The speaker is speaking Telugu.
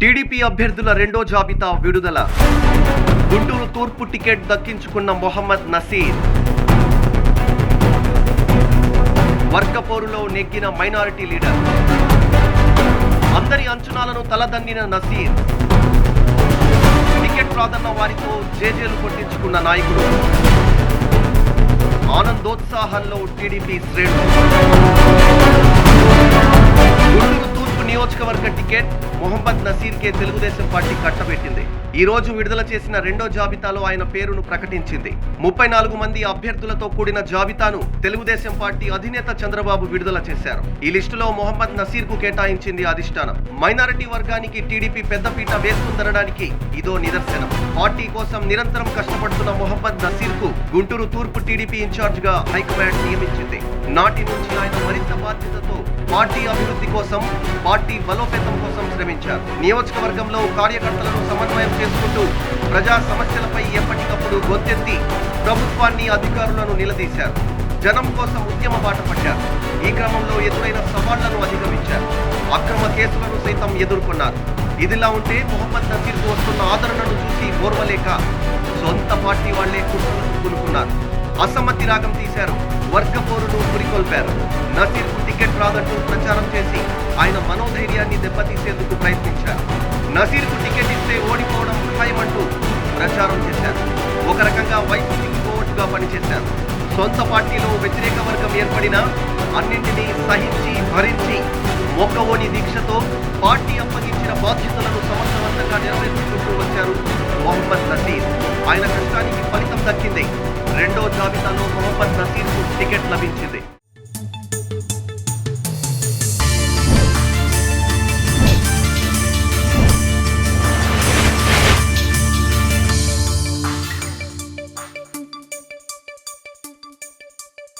టీడీపీ అభ్యర్థుల రెండో జాబితా విడుదల. గుంటూరు తూర్పు టికెట్ దక్కించుకున్న మొహమ్మద్ నసీర్. వర్గపోరులో నెగ్గిన మైనారిటీ లీడర్. అందరి అంచనాలను తలదన్నిన నసీర్. టికెట్ రాదన్న వారితో జేజేలు కొట్టించుకున్న నాయకుడు. ఆనందోత్సాహంలో టీడీపీ శ్రేణులు. గుంటూరు తూర్పు నియోజకవర్గ టికెట్ మొహమ్మద్ నసీర్ కే తెలుగుదేశం పార్టీ కట్టబెట్టింది. ఈ రోజు విడుదల చేసిన రెండో జాబితాలో ఆయన పేరును ప్రకటించింది. ముప్పై నాలుగు మంది అభ్యర్థులతో కూడిన జాబితాను తెలుగుదేశం పార్టీ అధినేత చంద్రబాబు విడుదల చేశారు. ఈ లిస్టులో మొహమ్మద్ నసీర్కు కేటాయించింది అధిష్టానం. మైనారిటీ వర్గానికి టీడీపీ పెద్దపీట వేస్తుందనడానికి ఇదో నిదర్శనం. పార్టీ కోసం నిరంతరం కష్టపడుతున్న మొహమ్మద్ నసీర్కు గుంటూరు తూర్పు టీడీపీ ఇన్ఛార్జ్గా హైకమాండ్ నియమించింది. నాటి నుంచి ఆయన మరింత బాధ్యతతో పార్టీ అభివృద్ధి కోసం పార్టీ బలోపేత కోసం శ్రమించారు. నియోజకవర్గంలో కార్యకర్తలను సమన్వయం చేసుకుంటూ ప్రజా సమస్యలపై ఎప్పటికప్పుడు గొంతెత్తి ప్రభుత్వాన్ని అధికారులను నిలదీశారు. జనం కోసం ఉద్యమ బాట పట్టారు. ఈ క్రమంలో ఎదురైన సవాళ్ళను అధిగమించారు. అక్రమ కేసులను సైతం ఎదుర్కొన్నారు. ఇదిలా ఉంటే మొహమ్మద్ నసీర్కు వస్తున్న ఆదరణను చూసి ఓర్వలేక సొంత పార్టీ వాళ్ళే కుటుంబం కొనుక్కున్నారు. అసమ్మతి రాగం తీశారు. వర్గ పోరును పురికొల్పారు. నసీర్ టికెట్ రాదంటూ ప్రచారం చేసి ఆయన మనోధైర్యాన్ని దెబ్బతీసేందుకు ప్రయత్నించారు. నసీర్కు టికెట్ ఇస్తే ఓడిపోవడం ఖాయమంటూ ప్రచారం చేశారు. ఒక రకంగా వైసీపీకి కోవట్టుగా పనిచేశారు. సొంత పార్టీలో వ్యతిరేక వర్గం ఏర్పడినా అన్నింటినీ సహించి భరించి మొక్కవోని దీక్షతో పార్టీ అప్పగించిన బాధ్యతలను సమర్థవంతంగా నెరవేర్చుకుంటూ వచ్చారు మొహమ్మద్ నసీర్. ఆయన కష్టానికి ఫలితం దక్కింది. రెండో జాబితాలో మొహమ్మద్ నసీర్కు టికెట్ లభించింది.